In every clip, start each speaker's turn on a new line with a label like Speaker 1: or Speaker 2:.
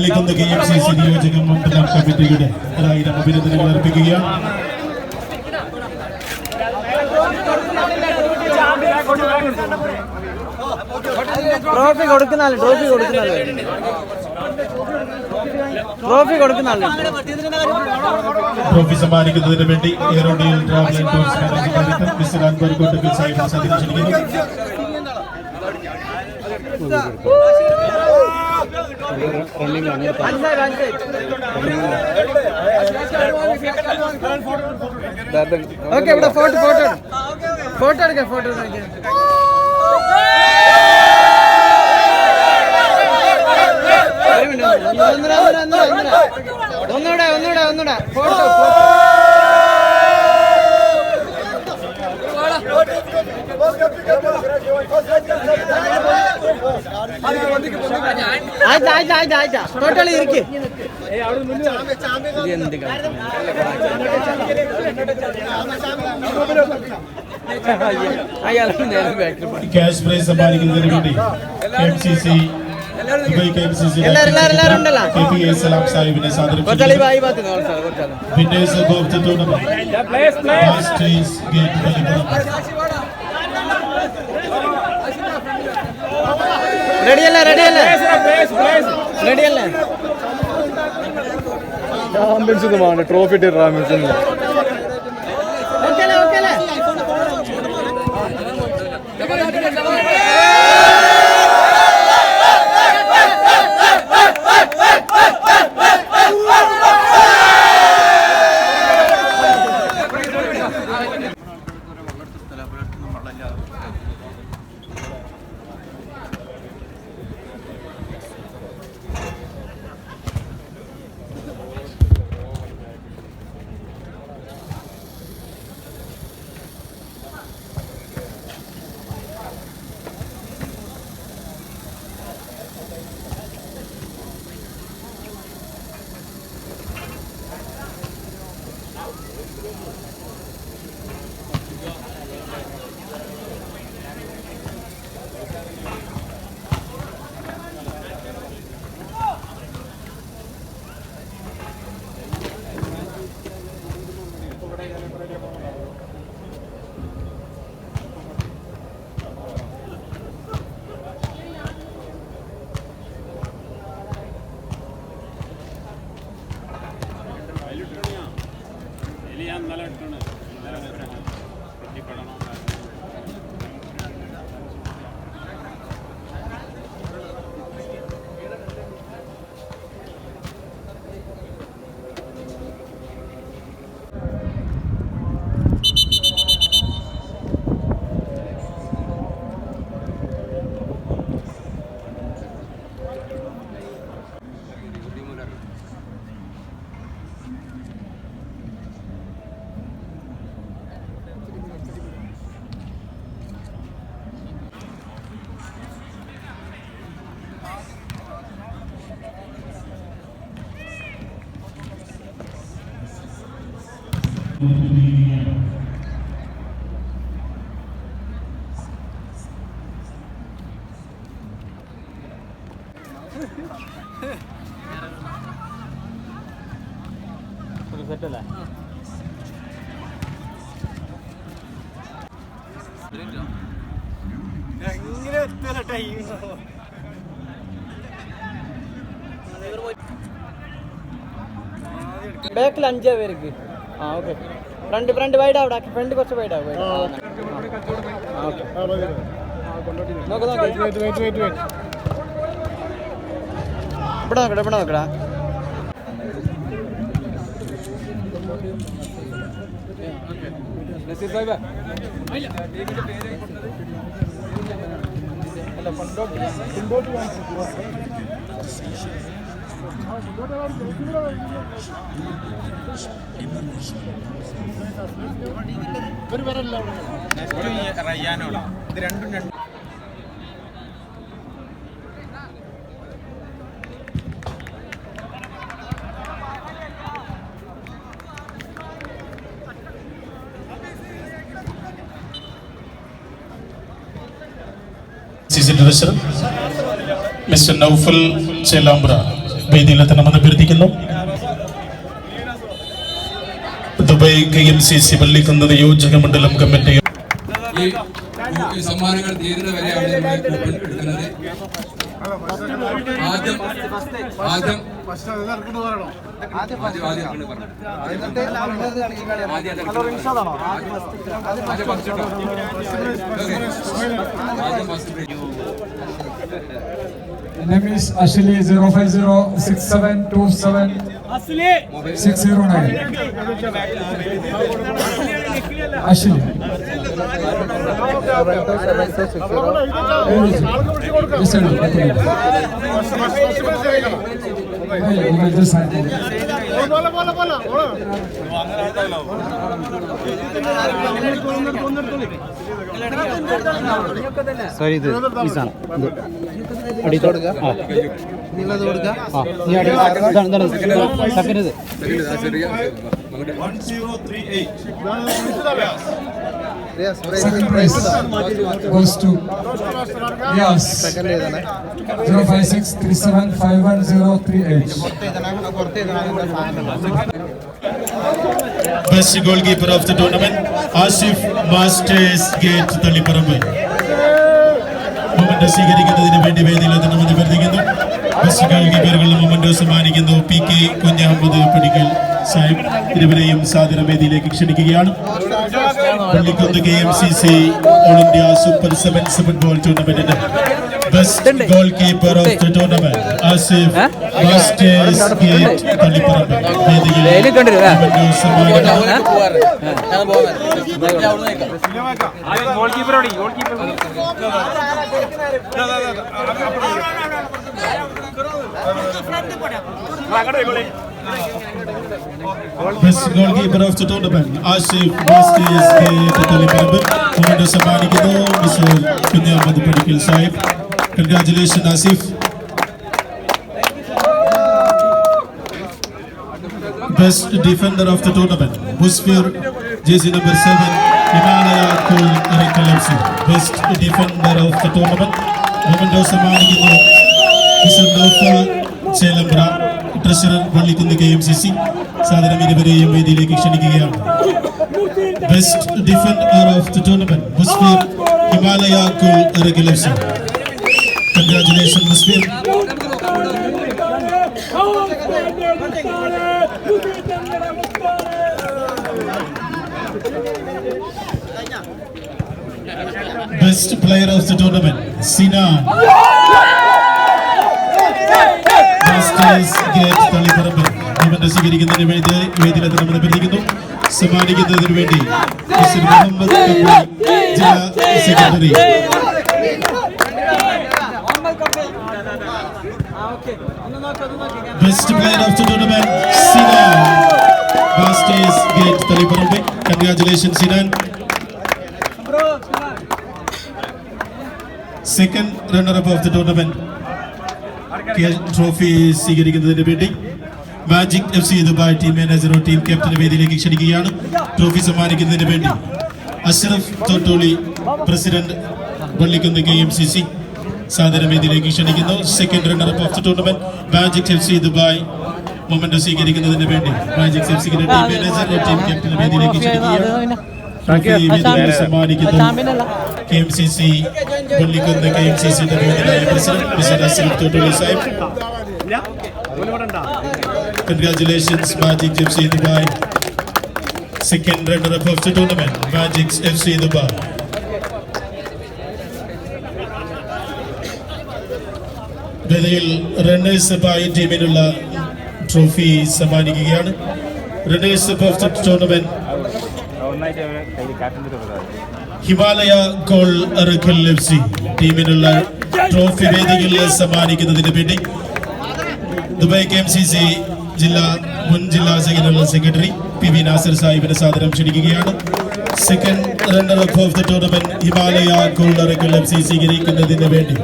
Speaker 1: Pallikkunnu K M C C നിയോജക മണ്ഡലം കമ്മിറ്റിയുടെ ഒരായിരം അഭിനന്ദനങ്ങൾ അർപ്പിക്കുകയാണ്.
Speaker 2: ട്രോഫി കൊടുക്കുന്നാലും ട്രോഫി കൊടുക്കുന്നാലും ട്രോഫി കൊടുക്കുന്നാലും
Speaker 1: ട്രോഫി സമ്മാനിക്കുന്നതിന് വേണ്ടി എയറോഡിയൽ travel and tourist director mister Anwar Kottakkal Sahib
Speaker 2: okay ഇവിടെ ഫോട്ടോ ഫോട്ടോ ഫോട്ടോ എടുക്കാം ഫോട്ടോ ഒന്നുകൂടെ, ഒന്നുകൂടെ, ഒന്നുകൂടെ, ഫോട്ടോ ഫോട്ടോ എന്ത് കാര്യം അയാളാണ് നേരെ ബാക്കിൽ
Speaker 1: ക്യാഷ് പ്രൈസ് സമ്മാനിക്കുന്നതിന് വേണ്ടി M C C Dubai K M C C
Speaker 2: എല്ലാവരും എല്ലാവരും എല്ലാവരും ഉണ്ടല്ലോ
Speaker 1: കെ പി എ സലാം സാഹിബിനെ സാദരം
Speaker 2: കുറച്ചാളി
Speaker 1: ക്ഷണിക്കുന്നു.
Speaker 2: ബായി ഭാഗത്ത് നിന്ന് കുറച്ചാൾ കുറച്ചാൾ
Speaker 1: winners of the tournament Masters Gate Pallikkulam
Speaker 2: റെഡിയല്ലേ റെഡിയല്ലേ റെഡിയല്ലേ?
Speaker 3: ആംബുലൻസ് ഒന്നും വേണ്ട ട്രോഫി ഇട്ടിട്ട് ഒന്നും
Speaker 2: സെറ്റല്ലേ ബാക്കിൽ അഞ്ചാ പേർക്ക്. ആ ഓക്കെ ഫ്രണ്ട് ഫ്രണ്ട് വൈഡ് അവിടെ ഫ്രണ്ട് കുറച്ച് വൈഡ് ആവും ഇവിടെ നോക്ക് നോക്ക് ഇവിടെ നോക്കടാ
Speaker 1: ട്രഷറർ മിസ്റ്റർ നൗഫൽ ചേലാമ്പ്ര വേദിയിലെത്തണമെന്ന് അഭ്യർത്ഥിക്കുന്നു. Dubai K M C C Pallikkunnu നിയോജക മണ്ഡലം കമ്മിറ്റി.
Speaker 4: ഈ സമ്മാനങ്ങൾ അവിടെ നമ്മൾ കൂപ്പൺ എടുക്കുന്നത്? ആദ്യം ആദ്യം ആദ്യം
Speaker 5: Namish Ashili 050672727609609. Ashili. Yes, sir. Hey, you just sign it.
Speaker 2: Sorry ഇത് ഈസാണ് അടിയിൽ കൊടുക്കുക ആ. നിങ്ങളത് കൊടുക്കുക ആ നീ അടി ഇതാണ് ഇതാണ്. സെക്കൻഡ് ഇത്
Speaker 4: Second, ആ ചെറിയ മകളുടെ
Speaker 5: Second prize goes to yes. 056375103H.
Speaker 1: Best goal keeper of the tournament Asif Masters Gate Thalipparamba. Memento സ്വീകരിക്കുന്നതിന് വേണ്ടി വേദിയിലെത്തണമെന്ന് അഭ്യർത്ഥിക്കുന്നു. വർദ്ധിക്കുന്നു ഗോൾ കീപ്പറുകളുടെ മൊമെന്റ് സമ്മാനിക്കുന്നു. പി കെ കുഞ്ഞഹമ്മദ് പടിക്കൽ സാഹിബ് ഇരുവരെയും സാധന വേദിയിലേക്ക് ക്ഷണിക്കുകയാണ്. Pallikkunnu K M C C all India super sevens football ടൂർണമെന്റിന്റെ best goal keeper of the tournament Asif Masters Gate Thalipparamba വേദിയിൽ memento സമ്മാനിക്കുന്നു best goal keeper of the tournament Asif Masters Gate Thalipparamba memento സമ്മാനിക്കുന്നു. Mister കുഞ്ഞാമത് Padikkal Sahib. Congratulation Asif best defender of the tournament Musfir JC number seven Himalaya cool F best defender of the tournament moment സമ്മാനിക്കുന്നു mister Noufal Chelembra treasurer Vallikkunnu K M C C സാധനം ഇരുവരെയും വേദിയിലേക്ക് ക്ഷണിക്കുകയാണ്. Best defender of the tournament Musfir Himalaya cool F congratulation Musfir best player of the tournament gate Taliparamba event സ്വീകരിക്കുന്നതിന് വേണ്ടി വേദിയിലെത്തണമെന്ന് അഭ്യർത്ഥിക്കുന്നു. സമ്മാനിക്കുന്നതിന് വേണ്ടി മുഹമ്മദ് ജില്ലാ secretary best player of the tournament Sinan Masters Gate Thalipparamba congratulation Sinan second runner up of the tournament trophy സ്വീകരിക്കുന്നതിന് വേണ്ടി Magic F C Dubai team മാനേജറോ team captain വേദിയിലേക്ക് ക്ഷണിക്കുകയാണ്. ട്രോഫി സമ്മാനിക്കുന്നതിന് വേണ്ടി Ashraf Thottoli president Pallikkunnu K M C C സാദര വേദിയിലേക്ക് ക്ഷണിക്കുന്നു. Second runner up of the tournament Magic F C Dubai memento സ്വീകരിക്കുന്നതിന് വേണ്ടി. മാജിക് എഫ് സിന്റെ ടീം മാനേജർ ടീം ക്യാപ്റ്റൻ വേദിയിലേക്ക് ക്ഷണിക്കുന്നു സമ്മാനിക്കുന്നു K M C C Pallikkunnu K M C സിയുടെ വേദിയിലായ president mister Ashraf Thottoli Sahib. Congratulations, Magic FC Dubai. Second runner-up of the tournament, Magic FC Dubai. വേദിയിൽ runners up ആയ ടീമിനുള്ള trophy സമ്മാനിക്കുകയാണ്. Runners up of the tournament Himalaya gold Arakkal F C ടീമിനുള്ള trophy വേദിയിൽ സമ്മാനിക്കുന്നതിന് വേണ്ടി. Dubai K M C C ജില്ലാ മുൻ ജില്ലാ general secretary P V Nasar സാഹിബിനെ സാദരം ക്ഷണിക്കുകയാണ്. Second runner of the tournament Himalaya ഗോൾഡറക്കൽ F C സ്വീകരിക്കുന്നതിന് വേണ്ടി.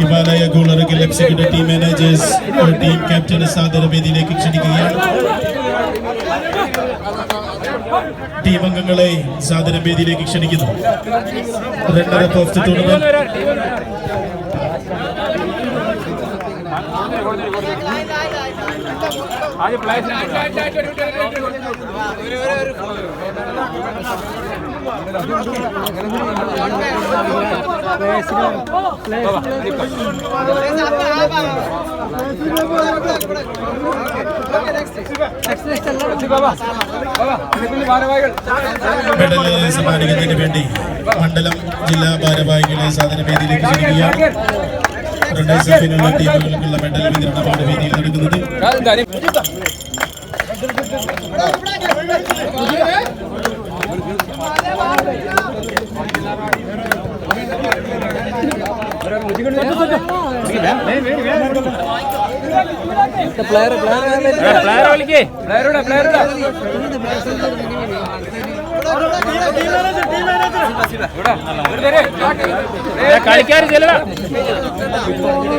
Speaker 1: ഹിമാലയ എഫ് സിയുടെ ടീം മാനേജേഴ്സ് ടീം ക്യാപ്റ്റൻ സാദര വേദിയിലേക്ക് ക്ഷണിക്കുകയാണ്. ടീം അംഗങ്ങളെ സാദര വേദിയിലേക്ക് ക്ഷണിക്കുന്നു. Runner of the tournament medal സമ്മാനിക്കുന്നതിന് വേണ്ടി മണ്ഡലം ജില്ലാ ഭാരവാഹികളെ സാധന വേദിയിലേക്ക് ക്ഷണിക്കുകയാണ്. അപ്പിനുള്ള ടീമുകൾക്കുള്ള മെഡൽ വിതരണമാണ് വേദിയിൽ നടക്കുന്നത്
Speaker 2: പ്ലെയർ പ്ലെയർ
Speaker 6: കളിക്കാർ ചെല്ലടാ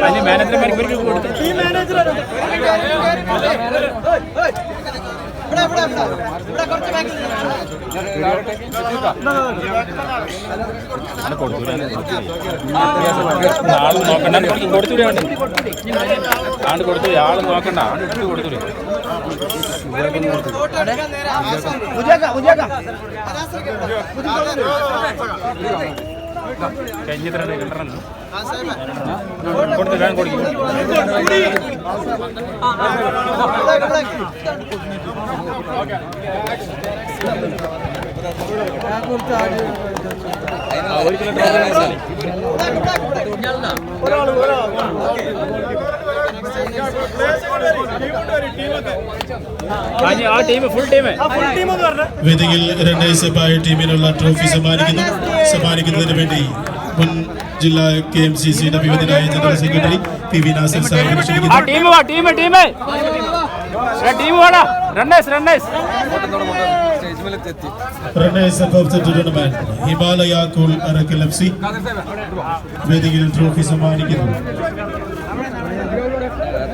Speaker 6: അതിന് മാനേജർമാർക്ക് കൊടുത്തു ആൾ നോക്കണ്ട കൊടുത്തൂടെ വേണ്ട ആണ്ട് കൊടുത്തു ആൾ നോക്കണ്ട ആണ്ട് കൊടുത്തൂടെ കഴിഞ്ഞിട്ടുണ്ട് രണ്ടെണ്ണം കൊടുത്തു വേണം കൊടുക്കും. ആ ടീം ഫുൾ ടീം
Speaker 1: വേദിയിൽ ടീമിനുള്ള ട്രോഫി സമ്മാനിക്കുന്നു. സമ്മാനിക്കുന്നതിന് വേണ്ടി മുൻ ജില്ലാ കെ എം സി സിയുടെ വിവിധനായ general secretary P V Nasar സാഹിബിനെ ക്ഷണിക്കുന്നു. Himalaya cool Arakkal F C വേദിയിൽ ട്രോഫി സമ്മാനിക്കുന്നു.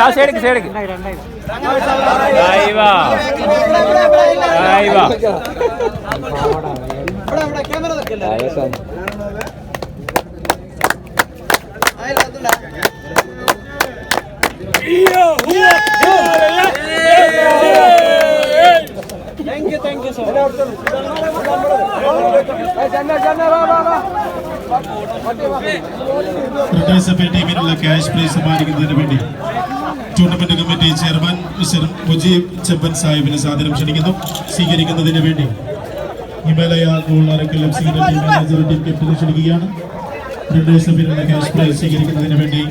Speaker 6: ആ സൈഡിക്ക് സൈഡിക്ക് ആയിവാ ആയിവാ
Speaker 2: camera thank you thank you so
Speaker 1: ടീമിനുള്ള cash prize സമ്മാനിക്കുന്നതിന് വേണ്ടി tournament committee chairman mister Mujeeb Chemban സാഹിബിനെ സാദരം ക്ഷണിക്കുന്നു. സ്വീകരിക്കുന്നതിന് വേണ്ടി ഹിമാലയ ഗോൾ അരക്കെല്ലാം എഫ് സിയുടെ ടീം മാനേജർ ടീം ക്യാപ്റ്റനെ ക്ഷണിക്കുകയാണ്. റണ്ണേഴ്സ് അപ്പിനുള്ള ക്യാഷ് പ്രൈസ് സ്വീകരിക്കുന്നതിന് വേണ്ടി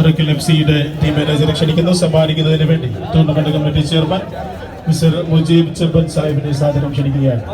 Speaker 1: അറക്കൽ എഫ് സിയുടെ ടീം മാനേജറെ ക്ഷണിക്കുന്നു സമ്മാനിക്കുന്നതിന് വേണ്ടി. Tournament committee chairman mister Mujeeb Chemban സാഹിബിനെ സാദരം ക്ഷണിക്കുകയാണ്.